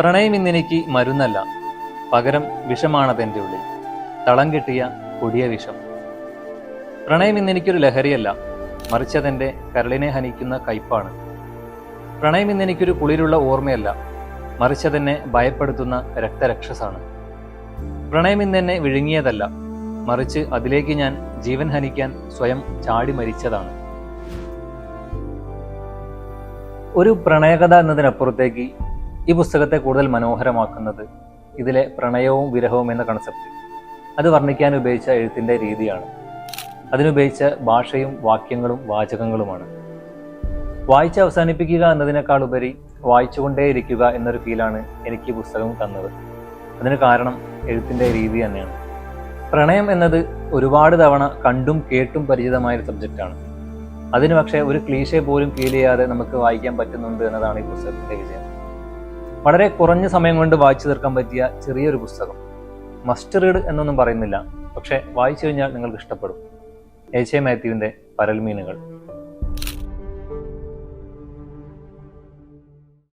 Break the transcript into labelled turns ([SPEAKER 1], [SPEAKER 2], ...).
[SPEAKER 1] പ്രണയം ഇന്നെനിക്ക് മരുന്നല്ല. പകരം വിഷമാണതെന്റെ ഉള്ളിൽ. തളം കിട്ടിയ കൊടിയ വിഷം. പ്രണയം ഇന്നെനിക്കൊരു ലഹരിയല്ല. മറിച്ചതെന്റെ കരളിനെ ഹനിക്കുന്ന കയ്പാണ്. പ്രണയം ഇന്നെനിക്കൊരു കുളിരുള്ള ഓർമ്മയല്ല. മറിച്ചതെന്നെ ഭയപ്പെടുത്തുന്ന രക്തരക്ഷസാണ്. പ്രണയം ഇന്നെന്നെ വിഴുങ്ങിയതല്ല. മറിച്ച് അതിലേക്ക് ഞാൻ ജീവൻ ഹനിക്കാൻ സ്വയം ചാടി മരിച്ചതാണ്. ഒരു പ്രണയകഥ എന്നതിനപ്പുറത്തേക്ക് ഈ പുസ്തകത്തെ കൂടുതൽ മനോഹരമാക്കുന്നത് ഇതിലെ പ്രണയവും വിരഹവും എന്ന കൺസെപ്റ്റ് അത് വർണിക്കാൻ ഉപയോഗിച്ച എഴുത്തിന്റെ രീതിയാണ്. അതിനുപയോഗിച്ച ഭാഷയും വാക്യങ്ങളും വാചകങ്ങളുമാണ്. വായിച്ച് അവസാനിപ്പിക്കുക എന്നതിനേക്കാൾ ഉപരി വായിച്ചുകൊണ്ടേയിരിക്കുക എന്നൊരു ഫീലാണ് എനിക്ക് ഈ പുസ്തകം തന്നത്. അതിന് കാരണം എഴുത്തിന്റെ രീതി തന്നെയാണ്. പ്രണയം എന്നത് ഒരുപാട് തവണ കണ്ടും കേട്ടും പരിചിതമായൊരു സബ്ജക്റ്റാണ് അതിന് പക്ഷേ ഒരു ക്ലീശെ പോലും ഫീൽ ചെയ്യാതെ നമുക്ക് വായിക്കാൻ പറ്റുന്നുണ്ട് എന്നതാണ് ഈ പുസ്തകത്തിന്റെ വിജയം. വളരെ കുറഞ്ഞ സമയം കൊണ്ട് വായിച്ചു തീർക്കാൻ പറ്റിയ ചെറിയൊരു പുസ്തകം. മസ്റ്റ് റീഡ് എന്നൊന്നും പറയുന്നില്ല. പക്ഷെ വായിച്ചു കഴിഞ്ഞാൽ നിങ്ങൾക്ക് ഇഷ്ടപ്പെടും. എച്ച് എ മാത്യുവിന്റെ പരൽമീനുകൾ.